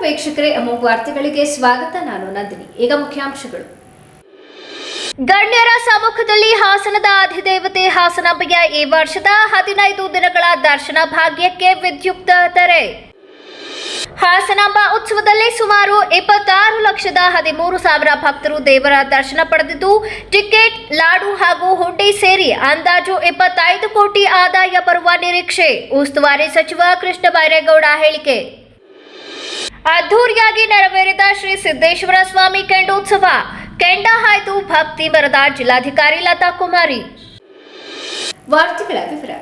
ವೀಕ್ಷಕರೇ, ಅಮೋಘ ವಾರ್ತೆಗಳಿಗೆ ಸ್ವಾಗತ. ನಾನು ನಂದಿನಿ. ಈಗ ಮುಖ್ಯಾಂಶಗಳು. ಗಣ್ಯರ ಸಮ್ಮುಖದಲ್ಲಿ ಹಾಸನದ ಅಧಿದೇವತೆ ಹಾಸನಾಂಬೆಯ ಈ ವರ್ಷದ ಹದಿನೈದು ದಿನಗಳ ದರ್ಶನ ಭಾಗ್ಯಕ್ಕೆ ವಿದ್ಯುಕ್ತ ತೆರೆ. ಹಾಸನಾಂಬ ಉತ್ಸವದಲ್ಲಿ ಸುಮಾರು ಇಪ್ಪತ್ತಾರು ಲಕ್ಷದ ಹದಿಮೂರು ಸಾವಿರ ಭಕ್ತರು ದೇವರ ದರ್ಶನ ಪಡೆದಿದ್ದು, ಟಿಕೆಟ್, ಲಾಡು ಹಾಗೂ ಹುಂಡಿ ಸೇರಿ ಅಂದಾಜು ಇಪ್ಪತ್ತೈದು ಕೋಟಿ ಆದಾಯ ಬರುವ ನಿರೀಕ್ಷೆ. ಉಸ್ತುವಾರಿ ಸಚಿವ ಕೃಷ್ಣ ಬೈರೇಗೌಡ ಹೇಳಿಕೆ. ಅದ್ದೂರಿಯಾಗಿ ನೆರವೇರಿದ ಶ್ರೀ ಸಿದ್ದೇಶ್ವರ ಸ್ವಾಮಿ ಕೆಂಡೋತ್ಸವ. ಕೆಂಡ ಹಾಯ್ದು ಭಕ್ತಿ ಬರದ ಜಿಲ್ಲಾಧಿಕಾರಿ ಲತಾ ಕುಮಾರಿ. ವಾರ್ತೆಗಳ ವಿವರ.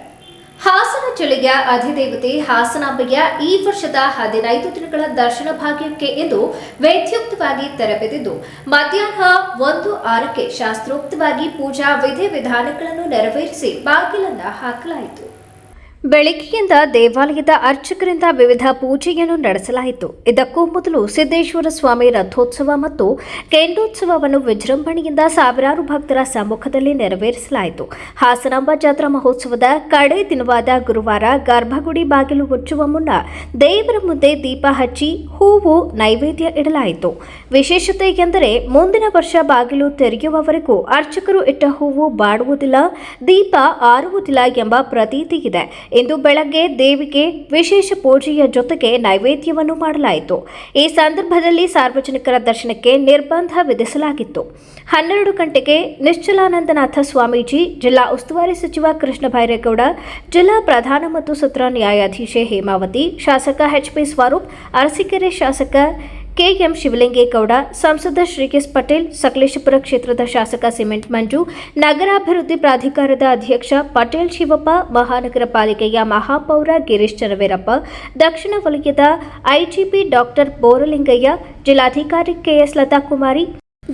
ಹಾಸನ ಜಿಲ್ಲೆಯ ಅಧಿದೇವತೆ ಹಾಸನಾಂಬೆಯ ಈ ವರ್ಷದ ಹದಿನೈದು ದಿನಗಳ ದರ್ಶನ ಭಾಗ್ಯಕ್ಕೆ ಎಂದು ವೈದ್ಯುಕ್ತವಾಗಿ ತೆರೆಬಿದ್ದಿದ್ದು ಮಧ್ಯಾಹ್ನ ಒಂದು ಆರಕ್ಕೆ ಶಾಸ್ತ್ರೋಕ್ತವಾಗಿ ಪೂಜಾ ವಿಧಿವಿಧಾನಗಳನ್ನು ನೆರವೇರಿಸಿ ಬಾಗಿಲನ್ನು ಹಾಕಲಾಯಿತು. ಬೆಳಗ್ಗೆಯಿಂದ ದೇವಾಲಯದ ಅರ್ಚಕರಿಂದ ವಿವಿಧ ಪೂಜೆಯನ್ನು ನಡೆಸಲಾಯಿತು. ಇದಕ್ಕೂ ಮೊದಲು ಸಿದ್ದೇಶ್ವರ ಸ್ವಾಮಿ ರಥೋತ್ಸವ ಮತ್ತು ಕೇಂದ್ರೋತ್ಸವವನ್ನು ವಿಜೃಂಭಣೆಯಿಂದ ಸಾವಿರಾರು ಭಕ್ತರ ಸಮ್ಮುಖದಲ್ಲಿ ನೆರವೇರಿಸಲಾಯಿತು. ಹಾಸನಾಂಬ ಜಾತ್ರಾ ಮಹೋತ್ಸವದ ಕಡೆ ದಿನವಾದ ಗುರುವಾರ ಗರ್ಭಗುಡಿ ಬಾಗಿಲು ಮುಚ್ಚುವ ಮುನ್ನ ದೇವರ ಮುಂದೆ ದೀಪ ಹಚ್ಚಿ ಹೂವು ನೈವೇದ್ಯ ಇಡಲಾಯಿತು. ವಿಶೇಷತೆ ಎಂದರೆ ಮುಂದಿನ ವರ್ಷ ಬಾಗಿಲು ತೆರೆಯುವವರೆಗೂ ಅರ್ಚಕರು ಇಟ್ಟ ಹೂವು ಬಾಡುವುದಿಲ್ಲ, ದೀಪ ಆರುವುದಿಲ್ಲ ಎಂಬ ಪ್ರತೀತಿ ಇದೆ ಇಂದು ಬೆಳಗ್ಗೆ ದೇವಿಗೆ ವಿಶೇಷ ಪೂಜೆಯ ಜೊತೆಗೆ ನೈವೇದ್ಯವನ್ನು ಮಾಡಲಾಯಿತು. ಈ ಸಂದರ್ಭದಲ್ಲಿ ಸಾರ್ವಜನಿಕರ ದರ್ಶನಕ್ಕೆ ನಿರ್ಬಂಧ ವಿಧಿಸಲಾಗಿತ್ತು. ಹನ್ನೆರಡು ಗಂಟೆಗೆ ನಿಶ್ಚಲಾನಂದನಾಥ ಸ್ವಾಮೀಜಿ, ಜಿಲ್ಲಾ ಉಸ್ತುವಾರಿ ಸಚಿವ ಕೃಷ್ಣ ಬೈರೇಗೌಡ ಜಿಲ್ಲಾ ಪ್ರಧಾನ ಮತ್ತು ಸತ್ರ ನ್ಯಾಯಾಧೀಶೆ ಹೇಮಾವತಿ, ಶಾಸಕ ಎಚ್ ಪಿ ಸ್ವರೂಪ್, ಅರಸೀಕೆರೆ ಶಾಸಕ ಕೆಎಂ ಶಿವಲಿಂಗೇಗೌಡ, ಸಂಸದ ಶ್ರೀಕೇಶ್ ಪಟೇಲ್, ಸಕಲೇಶಪುರ ಕ್ಷೇತ್ರದ ಶಾಸಕ ಸಿಮೆಂಟ್ ಮಂಜು, ನಗರಾಭಿವೃದ್ಧಿ ಪ್ರಾಧಿಕಾರದ ಅಧ್ಯಕ್ಷ ಪಟೇಲ್ ಶಿವಪ್ಪ, ಮಹಾನಗರ ಪಾಲಿಕೆಯ ಮಹಾಪೌರ ಗಿರೀಶ್ ಚರವೇರಪ್ಪ ದಕ್ಷಿಣ ವಲಯದ ಐಜಿಪಿ ಡಾಕ್ಟರ್ ಬೋರಲಿಂಗಯ್ಯ, ಜಿಲ್ಲಾಧಿಕಾರಿ ಕೆಎಸ್ ಲತಾಕುಮಾರಿ,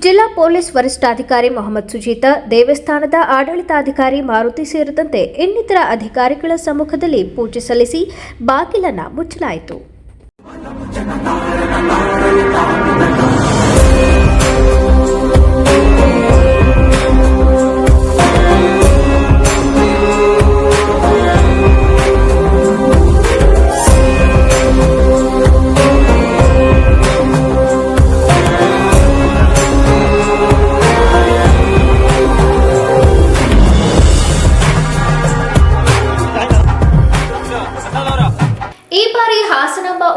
ಜಿಲ್ಲಾ ಪೊಲೀಸ್ ವರಿಷ್ಠಾಧಿಕಾರಿ ಮೊಹಮ್ಮದ್ ಸುಜೀತ, ದೇವಸ್ಥಾನದ ಆಡಳಿತಾಧಿಕಾರಿ ಮಾರುತಿ ಸೇರಿದಂತೆ ಇನ್ನಿತರ ಅಧಿಕಾರಿಗಳ ಸಮ್ಮುಖದಲ್ಲಿ ಪೂಜೆ ಸಲ್ಲಿಸಿ ಬಾಗಿಲನ್ನ ಮುಚ್ಚಲಾಯಿತು. Bye.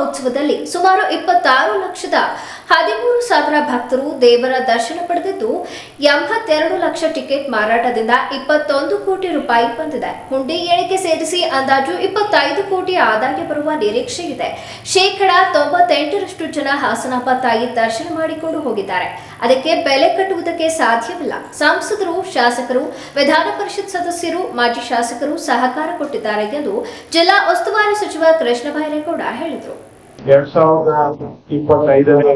ಉತ್ಸವದಲ್ಲಿ ಸುಮಾರು ಇಪ್ಪತ್ತಾರು ಲಕ್ಷದ ಹದಿಮೂರು ಸಾವಿರ ಭಕ್ತರು ದೇವರ ದರ್ಶನ ಪಡೆದಿದ್ದು, ಎಂಬತ್ತೆರಡು ಲಕ್ಷ ಟಿಕೆಟ್ ಮಾರಾಟದಿಂದ ಇಪ್ಪತ್ತೊಂದು ಕೋಟಿ ರೂಪಾಯಿ ಬಂದಿದೆ. ಹುಂಡಿ ಏಳಿಗೆ ಸೇರಿಸಿ ಅಂದಾಜು ಇಪ್ಪತ್ತೈದು ಕೋಟಿ ಆದಾಯ ಬರುವ ನಿರೀಕ್ಷೆ ಇದೆ ಶೇಕಡ ತೊಂಬತ್ತೆಂಟರಷ್ಟು ಜನ ಹಾಸನಪ್ಪ ತಾಯಿ ದರ್ಶನ ಮಾಡಿಕೊಂಡು ಹೋಗಿದ್ದಾರೆ. ಅದಕ್ಕೆ ಬೆಲೆ ಕಟ್ಟುವುದಕ್ಕೆ ಸಾಧ್ಯವಿಲ್ಲ. ಸಂಸದರು, ಶಾಸಕರು, ವಿಧಾನ ಪರಿಷತ್ ಸದಸ್ಯರು, ಮಾಜಿ ಶಾಸಕರು ಸಹಕಾರ ಕೊಟ್ಟಿದ್ದಾರೆ ಎಂದು ಜಿಲ್ಲಾ ಉಸ್ತುವಾರಿ ಸಚಿವ ಕೃಷ್ಣ ಬೈರೇಗೌಡ ಹೇಳಿದರು. ಎರಡ್ ಸಾವಿರದ ಇಪ್ಪತ್ತೈದನೇ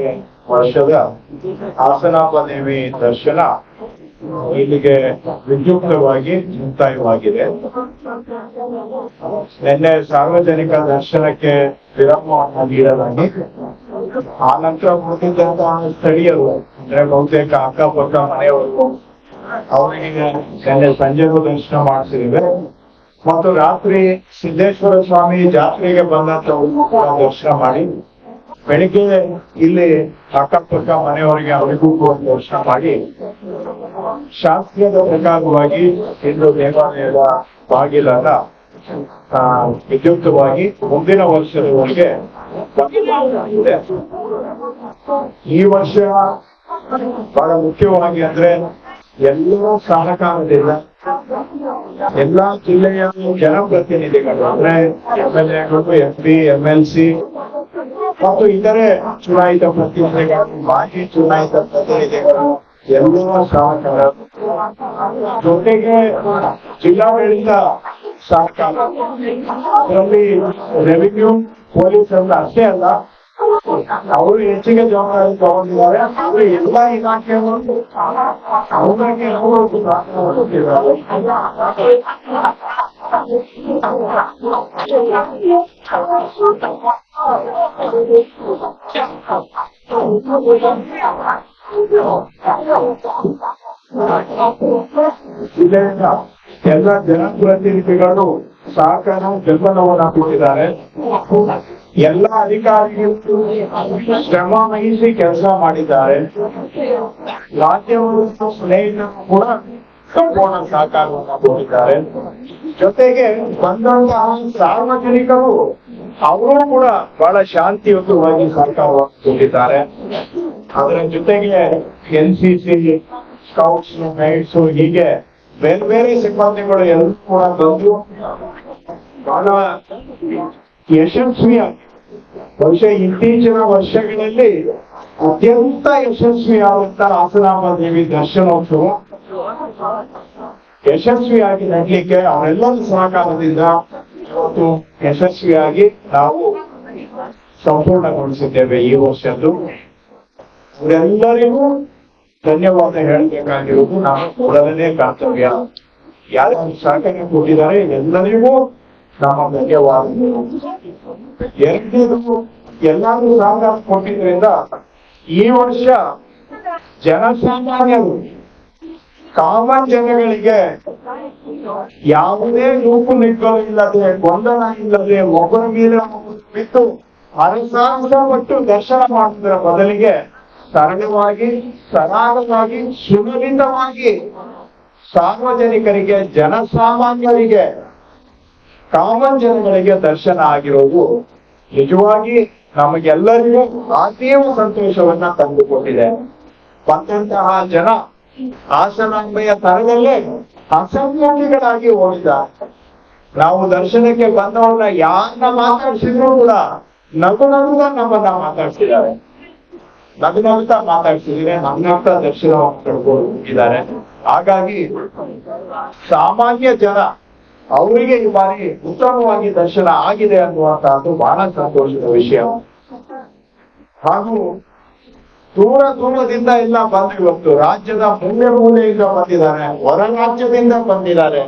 ವರ್ಷದ ಹಾಸನಾಪದೇವಿ ದರ್ಶನ ಇಲ್ಲಿಗೆ ವಿದ್ಯುಕ್ತವಾಗಿ ಮುಕ್ತಾಯವಾಗಿದೆ. ನಿನ್ನೆ ಸಾರ್ವಜನಿಕ ದರ್ಶನಕ್ಕೆ ವಿರಾಮವನ್ನು ನೀಡಲಾಗಿ, ಆ ನಂತರ ಉಳಿದಿದ್ದಂತಹ ಸ್ಥಳೀಯರು, ಅಂದ್ರೆ ಬಹುತೇಕ ಅಕ್ಕಪಕ್ಕ ಮನೆಯವರು, ಅವರಿಗೆ ನಿನ್ನೆ ಸಂಜೆಗೂ ದರ್ಶನ ಮಾಡಿಸಿದ್ದೇವೆ. ಮತ್ತು ರಾತ್ರಿ ಸಿದ್ದೇಶ್ವರ ಸ್ವಾಮಿ ಜಾತ್ರೆಗೆ ಕೂಡ ದರ್ಶನ ಮಾಡಿ, ಬೆಳಿಗ್ಗೆ ಇಲ್ಲಿ ಅಕ್ಕಪಕ್ಕ ಮನೆಯವರಿಗೆ ಅವರಿಗೂ ದರ್ಶನ ಮಾಡಿ, ಶಾಸ್ತ್ರದ ಪ್ರಕಾರವಾಗಿ ಇಂದು ದೇವಾಲಯದ ಬಾಗಿಲನ್ನ ವಿದ್ಯುಕ್ತವಾಗಿ ಮುಂದಿನ ವರ್ಷದವರೆಗೆ. ಈ ವರ್ಷ ಬಹಳ ಮುಖ್ಯವಾಗಿ ಅಂದ್ರೆ ಎಲ್ಲ ಸಹಕಾರದಿಂದ ಎಲ್ಲಾ ಜಿಲ್ಲೆಯ ಜನಪ್ರತಿನಿಧಿಗಳು, ಅಂದ್ರೆ ಎಂ ಎಲ್ ಎಗಳು M P M L C ಮತ್ತು ಇತರೆ ಚುನಾಯಿತ ಪ್ರತಿನಿಧಿಗಳು, ಮಾಜಿ ಚುನಾಯಿತ ಪ್ರತಿನಿಧಿಗಳು ಎಲ್ಲ ಸಹಕಾರ. ಜೊತೆಗೆ ಜಿಲ್ಲಾಡಳಿತ ಸಹಕಾರ. ಅದರಲ್ಲಿ ರೆವಿನ್ಯೂ ಪೊಲೀಸ್ ಅಂತ ಅಷ್ಟೇ ಅಲ್ಲ ಅವರು ಹೆಚ್ಚಿಗೆ ಜವಾಬ್ದಾರಿ ತಗೊಂಡಿದ್ದಾರೆ ಅವರು ಎಲ್ಲ ಇಲಾಖೆಗಳು ಅವ್ರಿಗೆ ಅವರು ಕೊಟ್ಟಿದ್ದಾರೆ ಇದರಿಂದ ಎಲ್ಲ ಜನಪ್ರತಿನಿಧಿಗಳು ಸಹಕಾರ ಬೆಂಬಲವನ್ನು ಕೊಟ್ಟಿದ್ದಾರೆ ಎಲ್ಲ ಅಧಿಕಾರಿಗಳು ಶ್ರಮ ವಹಿಸಿ ಕೆಲಸ ಮಾಡಿದ್ದಾರೆ. ರಾಜ್ಯವನ್ನು ಸ್ನೇಹಿತರು ಕೂಡ ಸಂಪೂರ್ಣ ಸಹಕಾರವನ್ನು ಕೊಟ್ಟಿದ್ದಾರೆ. ಜೊತೆಗೆ ಬಂದಂತಹ ಸಾರ್ವಜನಿಕರು ಅವರು ಕೂಡ ಬಹಳ ಶಾಂತಿಯುತವಾಗಿ ಸಹಕಾರವನ್ನು ಕೊಟ್ಟಿದ್ದಾರೆ. ಅದರ ಜೊತೆಗೆ N C C scouts guides ಹೀಗೆ ಬೇರೆ ಬೇರೆ ಸಿಬ್ಬಂದಿಗಳು ಎಲ್ಲರೂ ಕೂಡ ಬಂದು ಬಹಳ ಯಶಸ್ವಿಯಾಗಿ ಬಹುಶಃ ಇತ್ತೀಚಿನ ವರ್ಷಗಳಲ್ಲಿ ಅತ್ಯಂತ ಯಶಸ್ವಿಯಾದಂತ ಹಾಸನಾಂಬ ದೇವಿ ದರ್ಶನೋತ್ಸವ ಯಶಸ್ವಿಯಾಗಿ ನಡಲಿಕ್ಕೆ ಅವರೆಲ್ಲರ ಸಹಕಾರದಿಂದ ಇವತ್ತು ಯಶಸ್ವಿಯಾಗಿ ನಾವು ಸಂಪೂರ್ಣಗೊಳಿಸಿದ್ದೇವೆ ಈ ವರ್ಷದ್ದು. ಅವರೆಲ್ಲರಿಗೂ ಧನ್ಯವಾದ ಹೇಳಬೇಕಾಗಿರುವುದು ನಾವು ಮೊದಲನೇ ಕರ್ತವ್ಯ. ಯಾರು ಸಹಕಾರ ಕೊಟ್ಟಿದ್ದಾರೆ ಎಲ್ಲರಿಗೂ ನಮ್ಮ ಮುಖ್ಯವಾದ ಎಲ್ಲರಿಗೂ ಎಲ್ಲರೂ ಕೊಟ್ಟಿದ್ರಿಂದ ಈ ವರ್ಷ ಜನಸಾಮಾನ್ಯರು, ಕಾಮನ್ ಜನಗಳಿಗೆ ಯಾವುದೇ ನೂಕು ನಿಗ್ಗಲು ಇಲ್ಲದೆ, ಗೊಂದಲ ಇಲ್ಲದೆ ಒಬ್ಬರ ಮೇಲೆ ಬಿಟ್ಟು ಅರಸಾಹಸ ಪಟ್ಟು ದರ್ಶನ ಮಾಡುವುದರ ಬದಲಿಗೆ ಸರಳವಾಗಿ, ಸರಾಗವಾಗಿ, ಸುಲಲಿತವಾಗಿ ಸಾರ್ವಜನಿಕರಿಗೆ, ಜನಸಾಮಾನ್ಯರಿಗೆ ಕಾಮನ್ ಜನಗಳಿಗೆ ದರ್ಶನ ಆಗಿರೋದು ನಿಜವಾಗಿ ನಮಗೆಲ್ಲರಿಗೂ ಅತೀವ ಸಂತೋಷವನ್ನ ತಂದುಕೊಟ್ಟಿದೆ. ಬಂದಂತಹ ಜನ ಆಸನಾಂಬೆಯ ತರದಲ್ಲೇ ಅಸಂಯೋಗಿಗಳಾಗಿ ಹೋಗಿದ್ದಾರೆ ನಾವು ದರ್ಶನಕ್ಕೆ ಬಂದವ್ರನ್ನ ಯಾರನ್ನ ಮಾತಾಡ್ಸಿದ್ರು ಕೂಡ ನಗು ನಗುದ ನಮ್ಮನ್ನ ಮಾತಾಡ್ಸಿದ್ದಾರೆ. ನಗು ನಗುತ್ತಾ ಮಾತಾಡ್ಸಿದ್ರೆ ನಗ್ನಗ್ತಾ ದರ್ಶನ ಪಡ್ಕೊಂಡಿದ್ದಾರೆ ಹಾಗಾಗಿ ಸಾಮಾನ್ಯ ಜನ ಅವರಿಗೆ ಈ ಬಾರಿ ಉತ್ತಮವಾಗಿ ದರ್ಶನ ಆಗಿದೆ ಅನ್ನುವಂತಹದ್ದು ಬಹಳ ಸಂತೋಷದ ವಿಷಯ. ಹಾಗೂ ದೂರ ದೂರದಿಂದ ಎಲ್ಲ ಬಂದು ಇವತ್ತು ರಾಜ್ಯದ ಮೂಲೆ ಮೂಲೆಯಿಂದ ಬಂದಿದ್ದಾರೆ, ಹೊರ ರಾಜ್ಯದಿಂದ ಬಂದಿದ್ದಾರೆ.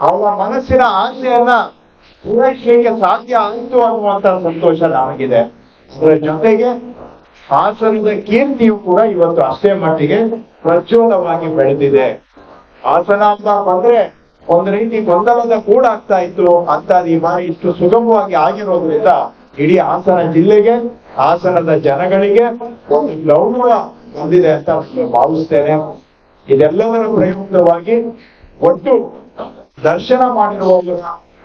ಅವರ ಮನಸ್ಸಿನ ಆಸೆಯನ್ನ ಪೂರೈಸಲಿಕ್ಕೆ ಸಾಧ್ಯ ಆಯಿತು ಅನ್ನುವಂತ ಸಂತೋಷ ನಮಗಿದೆ. ಅದರ ಜೊತೆಗೆ ಹಾಸನದ ಕೀರ್ತಿಯು ಕೂಡ ಇವತ್ತು ಅಷ್ಟೇ ಮಟ್ಟಿಗೆ ಪ್ರಚೋದವಾಗಿ ಬೆಳೆದಿದೆ. ಹಾಸನ ಅಂತ ಬಂದ್ರೆ ಒಂದು ರೀತಿ ಗೊಂದಲದ ಕೂಡಾಗ್ತಾ ಇತ್ತು. ಅಂತ ಈ ಇಷ್ಟು ಸುಗಮವಾಗಿ ಆಗಿರೋದ್ರಿಂದ ಇಡೀ ಹಾಸನ ಜಿಲ್ಲೆಗೆ, ಹಾಸನದ ಜನಗಳಿಗೆ ಒಂದು ಗೌರವ ಹೊಂದಿದೆ ಅಂತ ಭಾವಿಸ್ತೇನೆ. ಇದೆಲ್ಲದರ ಪ್ರಯುಕ್ತವಾಗಿ ಒಟ್ಟು ದರ್ಶನ ಮಾಡಿರುವವರ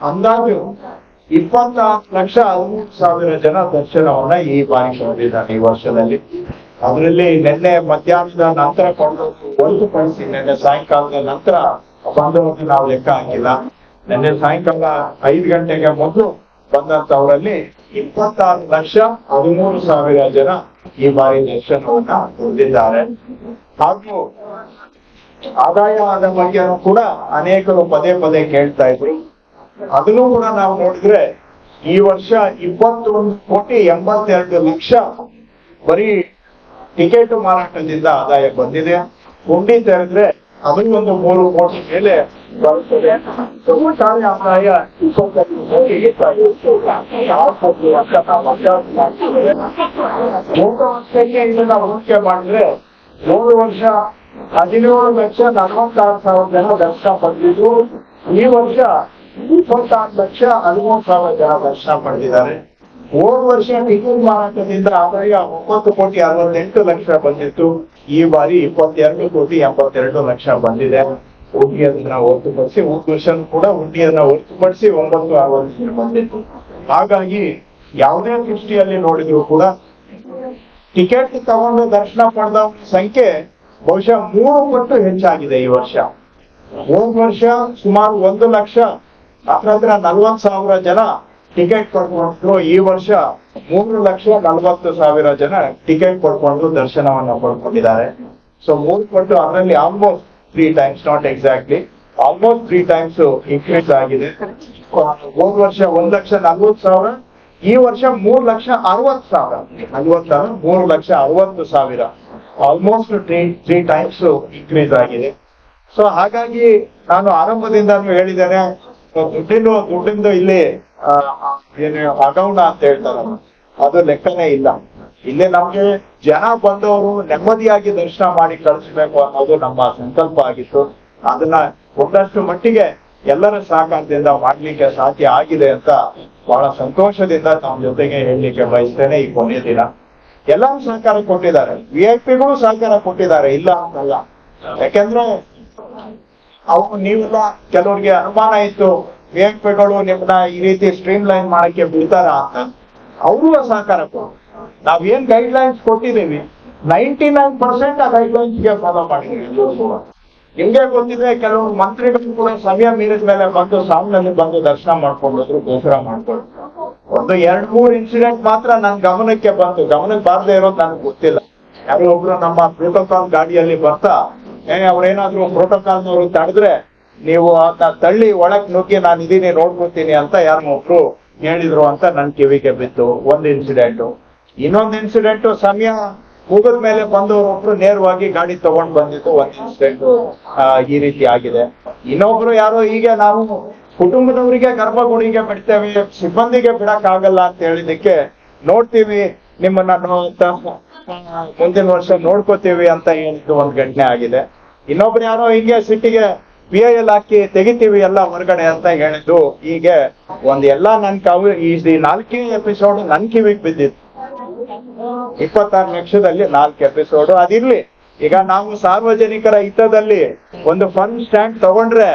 ಅಂದಾಜು ಇಪ್ಪತ್ನಾಲ್ಕು ಲಕ್ಷ ಹದಿಮೂರು ಸಾವಿರ ಜನ ದರ್ಶನವನ್ನ ಈ ಬಾರಿ ಹೊಂದಿದ್ದಾರೆ ಈ ವರ್ಷದಲ್ಲಿ. ಅದರಲ್ಲಿ ನಿನ್ನೆ ಮಧ್ಯಾಹ್ನದ ನಂತರ ಕೊಂಡು ಹೊರತುಪಡಿಸಿ ನಿನ್ನೆ ಸಾಯಂಕಾಲದ ನಂತರ ಬಂದವರಿಗೆ ನಾವು ಲೆಕ್ಕ ಹಾಕಿಲ್ಲ. ನಿನ್ನೆ ಸಾಯಂಕಾಲ ಐದು ಗಂಟೆಗೆ ಮೊದಲು ಬಂದಂತವರಲ್ಲಿ ಇಪ್ಪತ್ತಾರು ಲಕ್ಷ ಹದಿಮೂರು ಸಾವಿರ ಜನ ಈ ಬಾರಿ ದರ್ಶನವನ್ನ ಹೊಂದಿದ್ದಾರೆ. ಹಾಗೂ ಆದಾಯದ ಬಗ್ಗೆ ಕೂಡ ಅನೇಕರು ಪದೇ ಪದೇ ಕೇಳ್ತಾ ಇದ್ರು. ಅದನ್ನು ಕೂಡ ನಾವು ನೋಡಿದ್ರೆ ಈ ವರ್ಷ ಇಪ್ಪತ್ತೊಂದು ಕೋಟಿ ಎಂಬತ್ತೆರಡು ಲಕ್ಷ ಬರೀ ಟಿಕೆಟ್ ಮಾರಾಟದಿಂದ ಆದಾಯ ಬಂದಿದೆ. ಹುಂಡಿ ತೆರೆದ್ರೆ ಅದನ್ನು ಒಂದು ಮೂರು ಕೋಟಿ ಮೇಲೆ ಬರುತ್ತದೆ ಕೋಟಿ ಮೂರು ವರ್ಷಕ್ಕೆ ಇದನ್ನ ಹೋಲಿಕೆ ಮಾಡಿದ್ರೆ ಮೂರು ವರ್ಷ ಹದಿನೇಳು ಲಕ್ಷ, ನಲವತ್ತಾರು ಸಾವಿರ ಜನ ದರ್ಶನ ಪಡೆದಿದ್ದು, ಈ ವರ್ಷ ಇಪ್ಪತ್ತಾರು ಲಕ್ಷ ಹದಿಮೂರು ಸಾವಿರ ಜನ ದರ್ಶನ ಪಡೆದಿದ್ದಾರೆ. ಹೋದ ವರ್ಷ ಟಿಕೆಟ್ ಮಾರಾಟದಿಂದ ಆದಾಯ ಒಂಬತ್ತು ಕೋಟಿ ಅರವತ್ತೆಂಟು ಲಕ್ಷ ಬಂದಿತ್ತು. ಈ ಬಾರಿ ಇಪ್ಪತ್ತೆರಡು ಕೋಟಿ ಎಂಬತ್ತೆರಡು ಲಕ್ಷ ಬಂದಿದೆ. ಹುಂಡಿಯನ್ನ ಹೊರತುಪಡಿಸಿ ಉದ್ಘೋಷನ್ ಕೂಡ ಹುಂಡಿಯನ್ನ ಹೊರತುಪಡಿಸಿ ಒಂಬತ್ತು ಅರವತ್ತು ಬಂದಿತ್ತು. ಹಾಗಾಗಿ ಯಾವುದೇ ದೃಷ್ಟಿಯಲ್ಲಿ ನೋಡಿದ್ರು ಕೂಡ ಟಿಕೆಟ್ ತಗೊಂಡು ದರ್ಶನ ಪಡೆದವ್ರ ಸಂಖ್ಯೆ ಬಹುಶಃ ಮೂರು ಪಟ್ಟು ಹೆಚ್ಚಾಗಿದೆ ಈ ವರ್ಷ. ಹೋದ ವರ್ಷ ಸುಮಾರು ಒಂದು ಲಕ್ಷ ಹತ್ರ ಹತ್ರ ನಲ್ವತ್ ಸಾವಿರ ಜನ ಟಿಕೆಟ್ ಪಡ್ಕೊಂಡ್ರು ಈ ವರ್ಷ ಮೂರು ಲಕ್ಷ ನಲವತ್ತು ಸಾವಿರ ಜನ ಟಿಕೆಟ್ ಪಡ್ಕೊಂಡು ದರ್ಶನವನ್ನ ಪಡ್ಕೊಂಡಿದ್ದಾರೆ. ಸೊ ಮೂರು ಪಟ್ಟು ಅದರಲ್ಲಿ almost three times not exactly almost three times increase ಆಗಿದೆ. ಹೋದ ವರ್ಷ ಒಂದ್ ಲಕ್ಷ ನಲ್ವತ್ತು ಸಾವಿರ, ಈ ವರ್ಷ ಮೂರು ಲಕ್ಷ ಅರವತ್ತು ಸಾವಿರ. ನಲ್ವತ್ತ ಮೂರು ಲಕ್ಷ ಅರವತ್ತು ಸಾವಿರ. Almost three three times increase ಆಗಿದೆ. ಸೊ ಹಾಗಾಗಿ ನಾನು ಆರಂಭದಿಂದ ಹೇಳಿದ್ದೇನೆ ದುಡ್ಡಿನ ದುಡ್ಡಿಂದು ಇಲ್ಲಿ ಏನು ಅಗೌಣ ಅಂತ ಹೇಳ್ತಾರ. ಅದು ಲೆಕ್ಕನೇ ಇಲ್ಲ. ಇಲ್ಲಿ ನಮ್ಗೆ ಜನ ಬಂದವರು ನೆಮ್ಮದಿಯಾಗಿ ದರ್ಶನ ಮಾಡಿ ಕಳಿಸ್ಬೇಕು ಅನ್ನೋದು ನಮ್ಮ ಸಂಕಲ್ಪ ಆಗಿತ್ತು. ಅದನ್ನ ಒಂದಷ್ಟು ಮಟ್ಟಿಗೆ ಎಲ್ಲರ ಸಹಕಾರದಿಂದ ಮಾಡ್ಲಿಕ್ಕೆ ಸಾಧ್ಯ ಆಗಿದೆ ಅಂತ ಬಹಳ ಸಂತೋಷದಿಂದ ತಮ್ಮ ಜೊತೆಗೆ ಹೇಳಲಿಕ್ಕೆ ಬಯಸ್ತೇನೆ ಈ ಕೊನೆಯ ದಿನ. ಎಲ್ಲರೂ ಸಹಕಾರ ಕೊಟ್ಟಿದ್ದಾರೆ. ವಿ ಐ ಪಿಗಳು ಸಹಕಾರ ಕೊಟ್ಟಿದ್ದಾರೆ. ಇಲ್ಲ ಅಂತಲ್ಲ. ಯಾಕೆಂದ್ರೆ ಅವು ನೀವೆಲ್ಲ ಕೆಲವ್ರಿಗೆ ಅನುಮಾನ ಇತ್ತು ಐ ನಿಮ್ನ ಈ ರೀತಿ ಸ್ಟ್ರೀಮ್ ಲೈನ್ ಮಾಡಕ್ಕೆ ಬಿಡ್ತಾರ ಅಂತ. ಅವರು ಸಹಕಾರ ಕೊಡು ಏನ್ ಗೈಡ್ ಲೈನ್ಸ್ ಕೊಟ್ಟಿದ್ದೀವಿ ನೈಂಟಿ ನೈನ್ ಪರ್ಸೆಂಟ್ ಆ ಗೈಡ್ ಲೈನ್ಸ್ಗೆ ಫಾಲೋ ಮಾಡಿದ್ದೀವಿ ನಿಮ್ಗೆ ಗೊತ್ತಿದೆ ಕೆಲವು ಮಂತ್ರಿಗಳು ಕೂಡ ಸಮಯ ಮೀರಿದ ಮೇಲೆ ಬಂದು ಸಾಮ್ನಲ್ಲಿ ಬಂದು ದರ್ಶನ ಮಾಡ್ಕೊಂಡ್ರು ಗೋಪುರ ಮಾಡ್ಕೊಂಡು ಒಂದು ಎರಡ್ ಮೂರ್ ಇನ್ಸಿಡೆಂಟ್ ಮಾತ್ರ ನನ್ ಗಮನಕ್ಕೆ ಬಂತು. ಗಮನಕ್ಕೆ ಬಾರದೆ ಇರೋದು ನನಗೆ ಗೊತ್ತಿಲ್ಲ. ಯಾರೋ ಒಬ್ರು ನಮ್ಮ ಪ್ರೋಟೋಕಾಲ್ ಗಾಡಿಯಲ್ಲಿ ಬರ್ತಾ ಅವ್ರೇನಾದ್ರು ಪ್ರೋಟೋಕಾಲ್ನವರು ತಡೆದ್ರೆ ನೀವು ಅದನ್ನ ತಳ್ಳಿ ಒಳಗ್ ನುಗ್ಗಿ ನಾನು ಇದೀನಿ, ನೋಡ್ಕೊತೀನಿ ಅಂತ ಯಾರು ಒಬ್ರು ಹೇಳಿದ್ರು ಅಂತ ನನ್ ಕಿವಿಗೆ ಬಿತ್ತು. ಒಂದ್ ಇನ್ಸಿಡೆಂಟ್ ಇನ್ನೊಂದ್ ಇನ್ಸಿಡೆಂಟ್ ಸಮಯ ಮುಗಿದ ಮೇಲೆ ಬಂದವರು ಒಬ್ರು ನೇರವಾಗಿ ಗಾಡಿ ತಗೊಂಡ್ ಬಂದಿದ್ದು ಒಂದ್ ಇನ್ಸಿಡೆಂಟ್ ಈ ರೀತಿ ಆಗಿದೆ. ಇನ್ನೊಬ್ರು ಯಾರೋ ಈಗ ನಾವು ಕುಟುಂಬದವರಿಗೆ, ಗರ್ಭಗುಡಿಗೆ ಬಿಡ್ತೇವೆ, ಸಿಬ್ಬಂದಿಗೆ ಬಿಡಕ್ ಆಗಲ್ಲ ಅಂತ ಹೇಳಿದಕ್ಕೆ ನೋಡ್ತೀವಿ, ನಿಮ್ಮನ್ನ ಮುಂದಿನ ವರ್ಷ ನೋಡ್ಕೋತೀವಿ ಅಂತ ಹೇಳಿದ್ದು ಒಂದ್ ಘಟನೆ ಆಗಿದೆ. ಇನ್ನೊಬ್ರು ಯಾರೋ ಹಿಂಗೆ ಸಿಟ್ಟಿಗೆ ಪಿ ಐ ಎಲ್ ಹಾಕಿ ತೆಗಿತೀವಿ ಎಲ್ಲ ಹೊರಗಡೆ ಅಂತ ಹೇಳಿದ್ದು, ಹೀಗೆ ಒಂದ್ ಎಲ್ಲಾ ನನ್ ಕವಿ, ಈ ನಾಲ್ಕೇ ಎಪಿಸೋಡ್ ನನ್ ಕಿವಿಗ್ ಬಿದ್ದಿತ್ತು. ಇಪ್ಪತ್ತಾರು ನಿಮಿಷದಲ್ಲಿ ನಾಲ್ಕು ಎಪಿಸೋಡ್ ಅದಿರ್ಲಿ. ಈಗ ನಾವು ಸಾರ್ವಜನಿಕರ ಹಿತದಲ್ಲಿ ಒಂದು ಫನ್ ಸ್ಟ್ಯಾಂಡ್ ತಗೊಂಡ್ರೆ,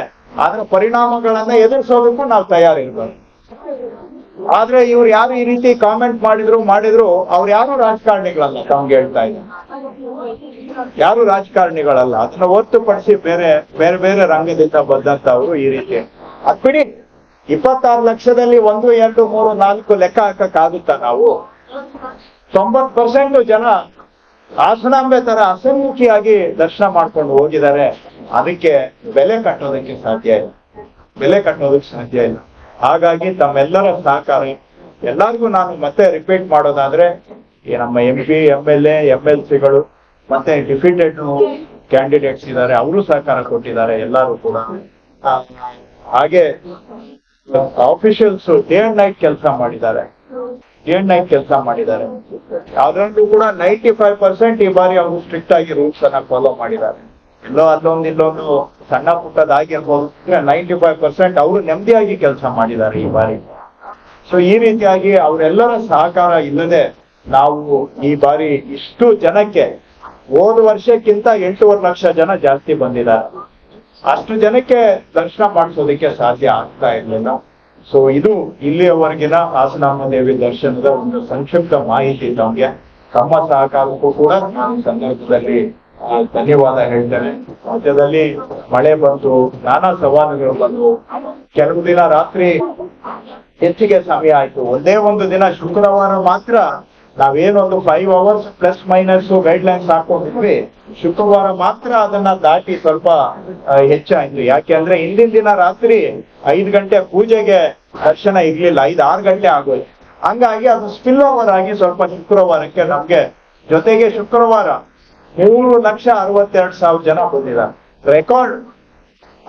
ಅದರ ಪರಿಣಾಮಗಳನ್ನ ಎದುರಿಸೋದಕ್ಕೂ ನಾವು ತಯಾರಿರ್ಬೇಕು ಆದ್ರೆ ಇವ್ರು ಯಾರು ಈ ರೀತಿ ಕಾಮೆಂಟ್ ಮಾಡಿದ್ರು ಮಾಡಿದ್ರು, ಅವ್ರು ಯಾರು ರಾಜಕಾರಣಿಗಳಲ್ಲ ತಮ್ಗೆ ಹೇಳ್ತಾ ಇದ್ದ. ಯಾರು ರಾಜಕಾರಣಿಗಳಲ್ಲ? ಅದನ್ನ ಹೊರತುಪಡಿಸಿ ಬೇರೆ ಬೇರೆ ಬೇರೆ ರಂಗದಿಂದ ಅವರು ಈ ರೀತಿ. ಅದ್ ಬಿಡಿ. ಇಪ್ಪತ್ತಾರು ಲಕ್ಷದಲ್ಲಿ ಒಂದು, ಎರಡು, ಮೂರು, ನಾಲ್ಕು ಲೆಕ್ಕ ಹಾಕಕ್ ಆಗುತ್ತಾ ನಾವು? ತೊಂಬತ್ ಪರ್ಸೆಂಟ್ ಜನ ಹಾಸನಾಂಬೆ ತರ ಅಸಮುಖಿಯಾಗಿ ದರ್ಶನ ಮಾಡ್ಕೊಂಡು ಹೋಗಿದ್ದಾರೆ. ಅದಕ್ಕೆ ಬೆಲೆ ಕಟ್ಟೋದಕ್ಕೆ ಸಾಧ್ಯ ಇಲ್ಲ. ಬೆಲೆ ಕಟ್ಟೋದಕ್ಕೆ ಸಾಧ್ಯ ಇಲ್ಲ. ಹಾಗಾಗಿ ತಮ್ಮೆಲ್ಲರ ಸಹಕಾರ. ಎಲ್ಲರಿಗೂ ನಾನು ಮತ್ತೆ ರಿಪೀಟ್ ಮಾಡೋದಾದ್ರೆ, ಈ ನಮ್ಮ M P M L A L ಸಿಗಳು ಮತ್ತೆ ಡಿಫಿಟೆಡ್ ಕ್ಯಾಂಡಿಡೇಟ್ಸ್ ಇದ್ದಾರೆ, ಅವರು ಸಹಕಾರ ಕೊಟ್ಟಿದ್ದಾರೆ, ಎಲ್ಲರೂ ಕೂಡ. ಹಾಗೆ ಆಫಿಷಿಯಲ್ಸ್ ಡೇ ಅಂಡ್ ನೈಟ್ ಕೆಲಸ ಮಾಡಿದ್ದಾರೆ. ಡೇ ಅಂಡ್ ನೈಟ್ ಕೆಲಸ ಮಾಡಿದ್ದಾರೆ. ಅದರಲ್ಲೂ ಕೂಡ ನೈಂಟಿ ಫೈವ್ ಪರ್ಸೆಂಟ್ ಈ ಬಾರಿ ಅವರು ಸ್ಟ್ರಿಕ್ಟ್ ಆಗಿ ರೂಲ್ಸ್ ಅನ್ನ ಫಾಲೋ ಮಾಡಿದ್ದಾರೆ. ಎಲ್ಲೋ ಅಲ್ಲೊಂದು ಇಲ್ಲೊಂದು ಸಣ್ಣ ಪುಟ್ಟದಾಗಿರ್ಬೋದು. ನೈಂಟಿ ಫೈವ್ ಪರ್ಸೆಂಟ್ ಅವರು ನೆಮ್ಮದಿಯಾಗಿ ಕೆಲಸ ಮಾಡಿದ್ದಾರೆ ಈ ಬಾರಿ. ಸೊ ಈ ರೀತಿಯಾಗಿ ಅವರೆಲ್ಲರ ಸಹಕಾರ ಇಲ್ಲದೆ ನಾವು ಈ ಬಾರಿ ಇಷ್ಟು ಜನಕ್ಕೆ ಹೋದ ವರ್ಷಕ್ಕಿಂತ ಎಂಟೂವರೆ ಲಕ್ಷ ಜನ ಜಾಸ್ತಿ ಬಂದಿದ್ದಾರೆ. ಅಷ್ಟು ಜನಕ್ಕೆ ದರ್ಶನ ಮಾಡಿಸೋದಕ್ಕೆ ಸಾಧ್ಯ ಆಗ್ತಾ ಇರಲಿಲ್ಲ. ಸೊ ಇದು ಇಲ್ಲಿಯವರೆಗಿನ ಹಾಸನಾಮ ದೇವಿ ದರ್ಶನದ ಒಂದು ಸಂಕ್ಷಿಪ್ತ ಮಾಹಿತಿ ತಮಗೆ ತಮ್ಮ ಸಹಕಾರಕ್ಕೂ ಕೂಡ ಸಂದರ್ಭದಲ್ಲಿ ಧನ್ಯವಾದ ಹೇಳ್ತೇನೆ. ರಾಜ್ಯದಲ್ಲಿ ಮಳೆ ಬಂತು ನಾನಾ ಸವಾಲುಗಳು ಬಂದು, ಕೆಲವು ದಿನ ರಾತ್ರಿ ಹೆಚ್ಚಿಗೆ ಸಮಯ ಆಯ್ತು. ಒಂದೇ ಒಂದು ದಿನ ಶುಕ್ರವಾರ ಮಾತ್ರ ನಾವೇನೊಂದು five hours plus minus guidelines ಹಾಕೊಂಡಿದ್ವಿ. ಶುಕ್ರವಾರ ಮಾತ್ರ ಅದನ್ನ ದಾಟಿ ಸ್ವಲ್ಪ ಹೆಚ್ಚಾಯ್ತು. ಯಾಕೆ ಅಂದ್ರೆ ಹಿಂದಿನ ದಿನ ರಾತ್ರಿ ಐದು ಗಂಟೆ ಪೂಜೆಗೆ ದರ್ಶನ ಇರ್ಲಿಲ್ಲ. ಐದು ಆರು ಗಂಟೆ ಆಗೋಯ್ತು. ಹಂಗಾಗಿ ಅದು ಸ್ಪಿಲ್ ಓವರ್ ಆಗಿ ಸ್ವಲ್ಪ ಶುಕ್ರವಾರಕ್ಕೆ ನಮ್ಗೆ ಜೊತೆಗೆ ಶುಕ್ರವಾರ ಮೂರು ಲಕ್ಷ ಅರವತ್ತೆರಡು ಸಾವಿರ ಜನ ಬಂದಿದ್ದಾರೆ. ರೆಕಾರ್ಡ್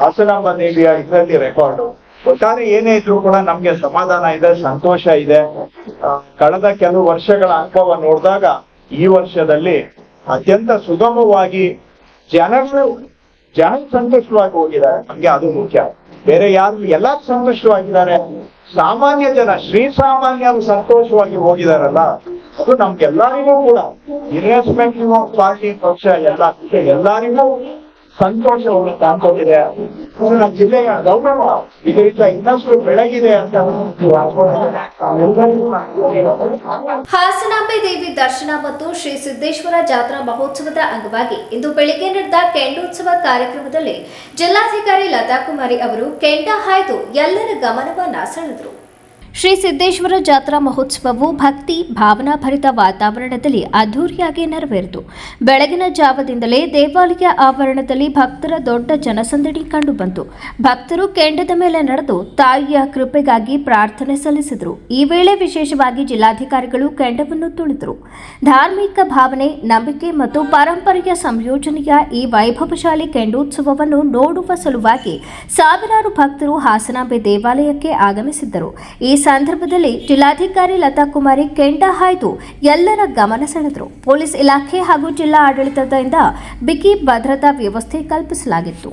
ಹಾಸನಾಂಬ ದೇವಿಯ ಇದರಲ್ಲಿ ರೆಕಾರ್ಡ್ ಒಟ್ಟಾರೆ ಏನೇ ಇದ್ರು ಕೂಡ ನಮ್ಗೆ ಸಮಾಧಾನ ಇದೆ, ಸಂತೋಷ ಇದೆ. ಕಳೆದ ಕೆಲವು ವರ್ಷಗಳ ಅನುಭವ ನೋಡಿದಾಗ ಈ ವರ್ಷದಲ್ಲಿ ಅತ್ಯಂತ ಸುಗಮವಾಗಿ ಜನರು ಜನ ಸಂತೋಷವಾಗಿ ಹೋಗಿದ್ದಾರೆ. ನಮ್ಗೆ ಅದು ಮುಖ್ಯ. ಬೇರೆ ಯಾರು ಎಲ್ಲ ಸಂತುಷ್ಟವಾಗಿದ್ದಾರೆ. ಸಾಮಾನ್ಯ ಜನ ಶ್ರೀ ಸಾಮಾನ್ಯರು ಸಂತೋಷವಾಗಿ ಹೋಗಿದಾರಲ್ಲ ಅದು ನಮ್ಗೆಲ್ಲರಿಗೂ ಕೂಡ. ಇನ್ವೆಸ್ಟ್ಮೆಂಟ್ ಪಾರ್ಟಿ ಪಕ್ಷ ಎಲ್ಲ ಎಲ್ಲರಿಗೂ ಸಂತೋಷವನ್ನು ಇದು ನಮ್ಮ ಜಿಲ್ಲೆಯ ಗೌರವ ಇದರಿಂದ ಇನ್ನಷ್ಟು ಬೆಳಗಿದೆ ಅಂತ ಹಾಸನಾಂಬೆ ದೇವಿ ದರ್ಶನ ಮತ್ತು ಶ್ರೀ ಸಿದ್ದೇಶ್ವರ ಜಾತ್ರಾ ಮಹೋತ್ಸವದ ಅಂಗವಾಗಿ ಇಂದು ಬೆಳಿಗ್ಗೆ ನಡೆದ ಕೆಂಡೋತ್ಸವ ಕಾರ್ಯಕ್ರಮದಲ್ಲಿ ಜಿಲ್ಲಾಧಿಕಾರಿ ಲತಾ ಕುಮಾರಿ ಅವರು ಕೆಂಡ ಹಾಯ್ದು ಎಲ್ಲರ ಗಮನವನ್ನ ಸೆಳೆದರು. ಶ್ರೀ ಸಿದ್ದೇಶ್ವರ ಜಾತ್ರಾ ಮಹೋತ್ಸವವು ಭಕ್ತಿ ಭಾವನಾಭರಿತ ವಾತಾವರಣದಲ್ಲಿ ಅದ್ಧೂರಿಯಾಗಿ ನೆರವೇರಿತು. ಬೆಳಗಿನ ಜಾವದಿಂದಲೇ ದೇವಾಲಯ ಆವರಣದಲ್ಲಿ ಭಕ್ತರ ದೊಡ್ಡ ಜನಸಂದಣಿ ಕಂಡುಬಂತು ಭಕ್ತರು ಕೆಂಡದ ಮೇಲೆ ನಡೆದು ತಾಯಿಯ ಕೃಪೆಗಾಗಿ ಪ್ರಾರ್ಥನೆ ಸಲ್ಲಿಸಿದರು. ಈ ವೇಳೆ ವಿಶೇಷವಾಗಿ ಜಿಲ್ಲಾಧಿಕಾರಿಗಳು ಕೆಂಡವನ್ನು ತುಳಿದರು. ಧಾರ್ಮಿಕ ಭಾವನೆ, ನಂಬಿಕೆ ಮತ್ತು ಪರಂಪರೆಯ ಸಂಯೋಜನೆಯ ಈ ವೈಭವಶಾಲಿ ಕೆಂಡೋತ್ಸವವನ್ನು ನೋಡುವ ಸಲುವಾಗಿ ಸಾವಿರಾರು ಭಕ್ತರು ಹಾಸನಾಂಬೆ ದೇವಾಲಯಕ್ಕೆ ಆಗಮಿಸಿದ್ದರು. ಈ ಸಂದರ್ಭದಲ್ಲಿ ಜಿಲ್ಲಾಧಿಕಾರಿ ಲತಾ ಕುಮಾರಿ ಕೆಂಡ ಹಾಯ್ದು ಎಲ್ಲರ ಗಮನ ಸೆಳೆದರು. ಪೊಲೀಸ್ ಇಲಾಖೆ ಹಾಗೂ ಜಿಲ್ಲಾ ಆಡಳಿತದಿಂದ ಬಿಗಿ ಭದ್ರತಾ ವ್ಯವಸ್ಥೆ ಕಲ್ಪಿಸಲಾಗಿತ್ತು.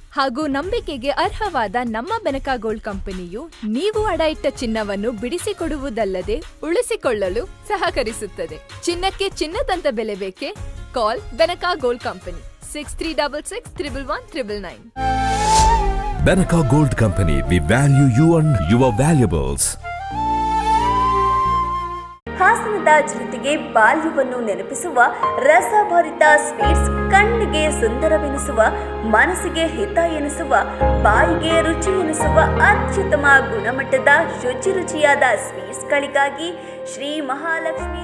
ಹಾಗೂ ನಂಬಿಕೆಗೆ ಅರ್ಹವಾದ ನಮ್ಮ ಬೆನಕ ಗೋಲ್ಡ್ ಕಂಪನಿಯು ನೀವು ಅಡ ಇಟ್ಟ ಚಿನ್ನವನ್ನು ಬಿಡಿಸಿಕೊಡುವುದಲ್ಲದೆ ಉಳಿಸಿಕೊಳ್ಳಲು ಸಹಕರಿಸುತ್ತದೆ. ಚಿನ್ನಕ್ಕೆ ಚಿನ್ನದಂತ ಬೆಲೆ ಬೇಕೆ? Call Benaka gold company six three double six triple one triple nine. Benaka gold company we value you and your valuables ಹಾಸನದ ಜನತೆಗೆ ಬಾಲ್ಯವನ್ನು ನೆನಪಿಸುವ ರಸಭರಿತ ಸ್ವೀಟ್ಸ್ ಕಣ್ಣಿಗೆ ಸುಂದರವೆನಿಸುವ ಮನಸ್ಸಿಗೆ ಹಿತ ಎನಿಸುವ ಬಾಯಿಗೆ ರುಚಿ ಎನಿಸುವ ಅತ್ಯುತ್ತಮ ಗುಣಮಟ್ಟದ ಶುಚಿ ರುಚಿಯಾದ ಸ್ವೀಟ್ಸ್ಗಳಿಗಾಗಿ ಶ್ರೀ ಮಹಾಲಕ್ಷ್ಮಿ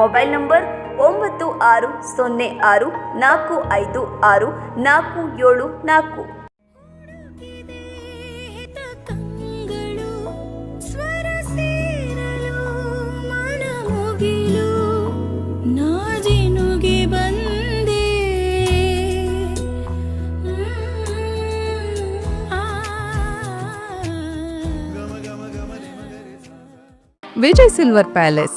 Mobile number ಒಂಬತ್ತು ಆರು ಸೊನ್ನೆ ಆರು ನಾಲ್ಕು ಐದು ಆರು ನಾಲ್ಕು ಏಳು ನಾಲ್ಕು. Vijay silver palace.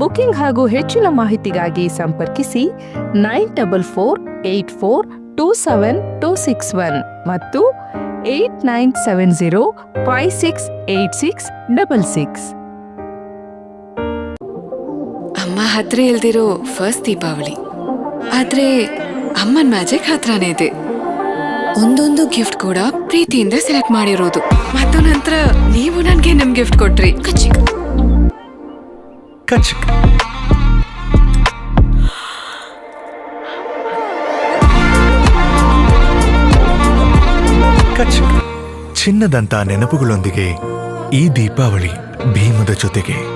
ಬುಕಿಂಗ್ ಹಾಗೂ ಹೆಚ್ಚಿನ ಮಾಹಿತಿಗಾಗಿ ಸಂಪರ್ಕಿಸಿ nine double four eight four two seven two six one ಮತ್ತು eight nine seven zero five six eight six double six. ಅಮ್ಮ ಹತ್ರ ಇಲ್ದಿರೋ ಫಸ್ಟ್ ದೀಪಾವಳಿ. ಆದ್ರೆ ಅಮ್ಮನ್ ಮ್ಯಾಜಿಕ್ ಹತ್ರನೇ ಇದೆ. ಒಂದೊಂದು ಗಿಫ್ಟ್ ಕೂಡ ಪ್ರೀತಿಯಿಂದ ಸೆಲೆಕ್ಟ್ ಮಾಡಿರೋದು. ಮತ್ತು ನಂತರ ನೀವು ನನಗೆ ನಮ್ ಗಿಫ್ಟ್ ಕೊಟ್ರಿ. ಕಚ್ಚಿಕ್ ಕಚಕ್. ಕಚಕ್. ಚಿನ್ನದಂತ ನೆನಪುಗಳೊಂದಿಗೆ ಈ ದೀಪಾವಳಿ ಭೀಮದ ಜೊತೆಗೆ.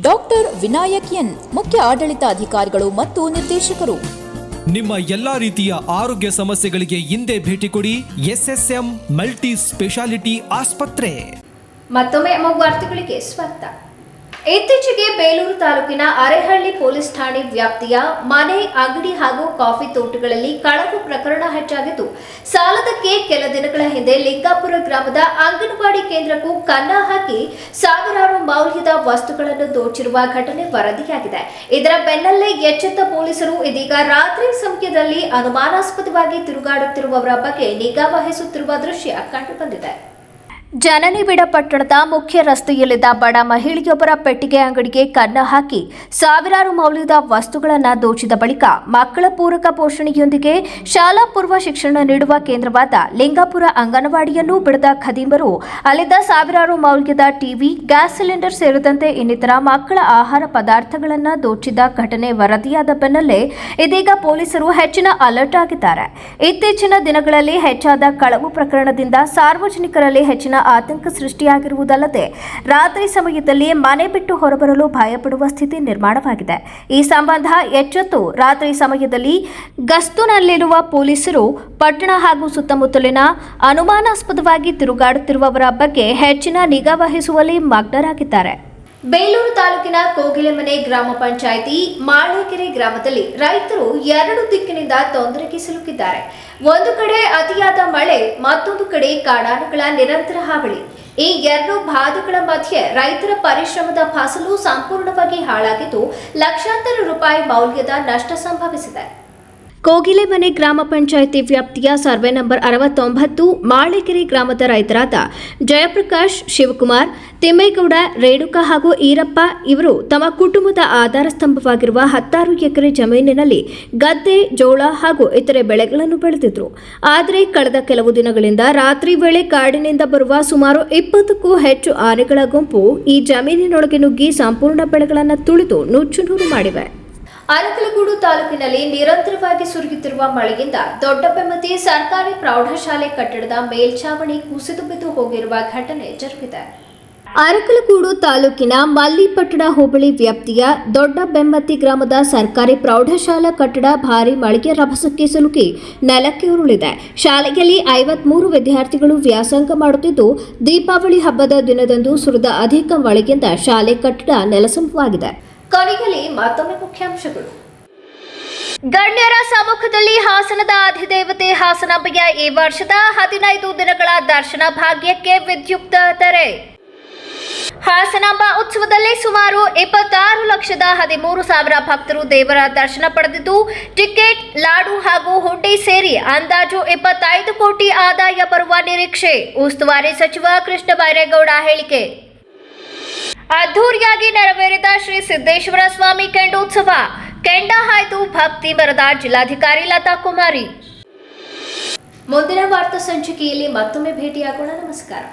ಡಾಕ್ಟರ್ ವಿನಾಯಕ್ ಎನ್ ಮುಖ್ಯ ಆಡಳಿತಾಧಿಕಾರಿಗಳು ಮತ್ತು ನಿರ್ದೇಶಕರು. ನಿಮ್ಮ ಎಲ್ಲಾ ರೀತಿಯ ಆರೋಗ್ಯ ಸಮಸ್ಯೆಗಳಿಗೆ ಹಿಂದೆ ಭೇಟಿ ಕೊಡಿ ಎಸ್ಎಸ್ಎಂ ಮಲ್ಟಿ ಸ್ಪೆಷಾಲಿಟಿ ಆಸ್ಪತ್ರೆ. ಮತ್ತೊಮ್ಮೆ ವಾರ್ತೆಗಳಿಗೆ ಸ್ವಾಗತ. ಇತ್ತೀಚೆಗೆ ಬೇಲೂರು ತಾಲೂಕಿನ ಅರೆಹಳ್ಳಿ ಪೊಲೀಸ್ ಠಾಣೆ ವ್ಯಾಪ್ತಿಯ ಮನೆ, ಅಂಗಡಿ ಹಾಗೂ ಕಾಫಿ ತೋಟಗಳಲ್ಲಿ ಕಳವು ಪ್ರಕರಣ ಹೆಚ್ಚಾಗಿದ್ದು, ಸಾಲದಕ್ಕೆ ಕೆಲ ದಿನಗಳ ಹಿಂದೆ ಲಿಂಗಾಪುರ ಗ್ರಾಮದ ಅಂಗನವಾಡಿ ಕೇಂದ್ರಕ್ಕೂ ಕನ್ನ ಹಾಕಿ ಸಾವಿರಾರು ಮೌಲ್ಯದ ವಸ್ತುಗಳನ್ನು ದೋಚಿರುವ ಘಟನೆ ವರದಿಯಾಗಿದೆ. ಇದರ ಬೆನ್ನಲ್ಲೇ ಎಚ್ಚೆತ್ತ ಪೊಲೀಸರು ಇದೀಗ ರಾತ್ರಿ ಸಮಯದಲ್ಲಿ ಅನುಮಾನಾಸ್ಪದವಾಗಿ ತಿರುಗಾಡುತ್ತಿರುವವರ ಬಗ್ಗೆ ನಿಗಾ ವಹಿಸುತ್ತಿರುವ ದೃಶ್ಯ ಕಂಡುಬಂದಿದೆ. ಜನನಿಬಿಡ ಪಟ್ಟಣದ ಮುಖ್ಯ ರಸ್ತೆಯಲ್ಲಿದ್ದ ಬಡ ಮಹಿಳೆಯೊಬ್ಬರ ಪೆಟ್ಟಿಗೆ ಅಂಗಡಿಗೆ ಕನ್ನ ಹಾಕಿ ಸಾವಿರಾರು ಮೌಲ್ಯದ ವಸ್ತುಗಳನ್ನು ದೋಚಿದ ಬಳಿಕ ಮಕ್ಕಳ ಪೂರಕ ಪೋಷಣೆಯೊಂದಿಗೆ ಶಾಲಾ ಪೂರ್ವ ಶಿಕ್ಷಣ ನೀಡುವ ಕೇಂದ್ರವಾದ ಲಿಂಗಾಪುರ ಅಂಗನವಾಡಿಯನ್ನು ಬಿಡದ ಖದೀಮರು, ಅಲ್ಲಿದ್ದ ಸಾವಿರಾರು ಮೌಲ್ಯದ ಟಿವಿ, ಗ್ಯಾಸ್ ಸಿಲಿಂಡರ್ ಸೇರಿದಂತೆ ಇನ್ನಿತರ ಮಕ್ಕಳ ಆಹಾರ ಪದಾರ್ಥಗಳನ್ನು ದೋಚಿದ ಘಟನೆ ವರದಿಯಾದ ಬೆನ್ನಲ್ಲೇ ಇದೀಗ ಪೊಲೀಸರು ಹೆಚ್ಚಿನ ಅಲರ್ಟ್ ಆಗಿದ್ದಾರೆ. ಇತ್ತೀಚಿನ ದಿನಗಳಲ್ಲಿ ಹೆಚ್ಚಾದ ಕಳವು ಪ್ರಕರಣದಿಂದ ಸಾರ್ವಜನಿಕರಲ್ಲಿ ಹೆಚ್ಚಿನ ಆತಂಕ ಸೃಷ್ಟಿಯಾಗಿರುವುದಲ್ಲದೆ ರಾತ್ರಿ ಸಮಯದಲ್ಲಿ ಮನೆ ಬಿಟ್ಟು ಹೊರಬರಲು ಭಯಪಡುವ ಸ್ಥಿತಿ ನಿರ್ಮಾಣವಾಗಿದೆ. ಈ ಸಂಬಂಧ ಎಚ್ಚೆತ್ತು ರಾತ್ರಿ ಸಮಯದಲ್ಲಿ ಗಸ್ತುನಲ್ಲಿರುವ ಪೊಲೀಸರು ಪಟ್ಟಣ ಹಾಗೂ ಸುತ್ತಮುತ್ತಲಿನ ಅನುಮಾನಾಸ್ಪದವಾಗಿ ತಿರುಗಾಡುತ್ತಿರುವವರ ಬಗ್ಗೆ ಹೆಚ್ಚಿನ ನಿಗಾ ವಹಿಸುವಲ್ಲಿ ಮಗ್ನರಾಗಿದ್ದಾರೆ. ಬೇಲೂರು ತಾಲೂಕಿನ ಕೋಗಿಲೆಮನೆ ಗ್ರಾಮ ಪಂಚಾಯಿತಿ ಮಾಳೇಕೆರೆ ಗ್ರಾಮದಲ್ಲಿ ರೈತರು ಎರಡು ದಿಕ್ಕಿನಿಂದ ತೊಂದರೆಗೆ ಸಿಲುಕಿದ್ದಾರೆ. ಒಂದು ಕಡೆ ಅತಿಯಾದ ಮಳೆ, ಮತ್ತೊಂದು ಕಡೆ ಕಾಡಾನೆಗಳ ನಿರಂತರ ಹಾವಳಿ. ಈ ಎರಡು ಬಾಧೆಗಳ ಮಧ್ಯೆ ರೈತರ ಪರಿಶ್ರಮದ ಫಸಲು ಸಂಪೂರ್ಣವಾಗಿ ಹಾಳಾಗಿದ್ದು ಲಕ್ಷಾಂತರ ರೂಪಾಯಿ ಮೌಲ್ಯದ ನಷ್ಟ ಸಂಭವಿಸಿದೆ. ಕೋಗಿಲೆಮನೆ ಗ್ರಾಮ ಪಂಚಾಯಿತಿ ವ್ಯಾಪ್ತಿಯ ಸರ್ವೆ ನಂಬರ್ ಅರವತ್ತೊಂಬತ್ತು ಮಾಳಿಕೆರೆ ಗ್ರಾಮದ ರೈತರಾದ ಜಯಪ್ರಕಾಶ್, ಶಿವಕುಮಾರ್, ತಿಮ್ಮೇಗೌಡ, ರೇಣುಕಾ ಹಾಗೂ ಈರಪ್ಪ ಇವರು ತಮ್ಮ ಕುಟುಂಬದ ಆಧಾರ ಸ್ತಂಭವಾಗಿರುವ ಹತ್ತಾರು ಎಕರೆ ಜಮೀನಿನಲ್ಲಿ ಗದ್ದೆ, ಜೋಳ ಹಾಗೂ ಇತರೆ ಬೆಳೆಗಳನ್ನು ಬೆಳೆದಿದ್ರು. ಆದರೆ ಕಳೆದ ಕೆಲವು ದಿನಗಳಿಂದ ರಾತ್ರಿ ವೇಳೆ ಕಾಡಿನಿಂದ ಬರುವ ಸುಮಾರು ಇಪ್ಪತ್ತಕ್ಕೂ ಹೆಚ್ಚು ಆನೆಗಳ ಗುಂಪು ಈ ಜಮೀನಿನೊಳಗೆ ನುಗ್ಗಿ ಸಂಪೂರ್ಣ ಬೆಳೆಗಳನ್ನು ತುಳಿದು ನುಚ್ಚು ನೂರು ಮಾಡಿವೆ. ಅರಕಲಗೂಡು ತಾಲೂಕಿನಲ್ಲಿ ನಿರಂತರವಾಗಿ ಸುರಿಯುತ್ತಿರುವ ಮಳೆಯಿಂದ ದೊಡ್ಡಬೆಮ್ಮತಿ ಸರ್ಕಾರಿ ಪ್ರೌಢಶಾಲೆ ಕಟ್ಟಡದ ಮೇಲ್ಛಾವಣಿ ಕುಸಿದು ಬಿದ್ದು ಹೋಗಿರುವ ಘಟನೆ ಜರುಗಿದೆ. ಅರಕಲಗೂಡು ತಾಲೂಕಿನ ಮಲ್ಲಿಪಟ್ಟಣ ಹೋಬಳಿ ವ್ಯಾಪ್ತಿಯ ದೊಡ್ಡ ಬೆಂಬತ್ತಿ ಗ್ರಾಮದ ಸರ್ಕಾರಿ ಪ್ರೌಢಶಾಲಾ ಕಟ್ಟಡ ಭಾರಿ ಮಳೆಗೆ ರಭಸಕ್ಕೆ ಸಿಲುಕಿ ನೆಲಕ್ಕೆ ಉರುಳಿದೆ. ಶಾಲೆಯಲ್ಲಿ ಐವತ್ಮೂರು ವಿದ್ಯಾರ್ಥಿಗಳು ವ್ಯಾಸಂಗ ಮಾಡುತ್ತಿದ್ದು, ದೀಪಾವಳಿ ಹಬ್ಬದ ದಿನದಂದು ಸುರಿದ ಅಧಿಕ ಮಳೆಯಿಂದ ಶಾಲೆ ಕಟ್ಟಡ ನೆಲಸಮವಾಗಿದೆ. ಕೊನೆಯಲ್ಲಿ ಮತ್ತೊಮ್ಮೆ ಮುಖ್ಯಾಂಶಗಳು. ಗಣ್ಯರ ಸಮ್ಮುಖದಲ್ಲಿ ಹಾಸನದ ಅಧಿದೇವತೆ ಹಾಸನಾಂಬೆಯ ಈ ವರ್ಷದ ಹದಿನೈದು ದಿನಗಳ ದರ್ಶನ ಭಾಗ್ಯಕ್ಕೆ ವಿದ್ಯುಕ್ತ ತೆರೆ. ಹಾಸನಾಂಬ ಉತ್ಸವದಲ್ಲಿ ಸುಮಾರು ಇಪ್ಪತ್ತಾರು ಲಕ್ಷದ ಹದಿಮೂರು ಸಾವಿರ ಭಕ್ತರು ದೇವರ ದರ್ಶನ ಪಡೆದಿದ್ದು, ಟಿಕೆಟ್, ಲಾಡು ಹಾಗೂ ಹುಂಡಿ ಸೇರಿ ಅಂದಾಜು ಇಪ್ಪತ್ತೈದು ಕೋಟಿ ಆದಾಯ ಬರುವ ನಿರೀಕ್ಷೆ. ಉಸ್ತುವಾರಿ ಸಚಿವ ಕೃಷ್ಣ ಬೈರೇಗೌಡ ಹೇಳಿಕೆ. ಅದ್ದೂರಿಯಾಗಿ ನೆರವೇರಿದ ಶ್ರೀ ಸಿದ್ದೇಶ್ವರ ಸ್ವಾಮಿ ಕೆಂಡೋತ್ಸವ. ಕೆಂಡ ಹಾಯ್ದು ಭಕ್ತಿ ಬರದ ಜಿಲ್ಲಾಧಿಕಾರಿ ಲತಾ ಕುಮಾರಿ. ಮುಂದಿನ ವಾರ್ತಾ ಸಂಚಿಕೆಯಲ್ಲಿ ಮತ್ತೊಮ್ಮೆ ಭೇಟಿಯಾಗೋಣ. ನಮಸ್ಕಾರ.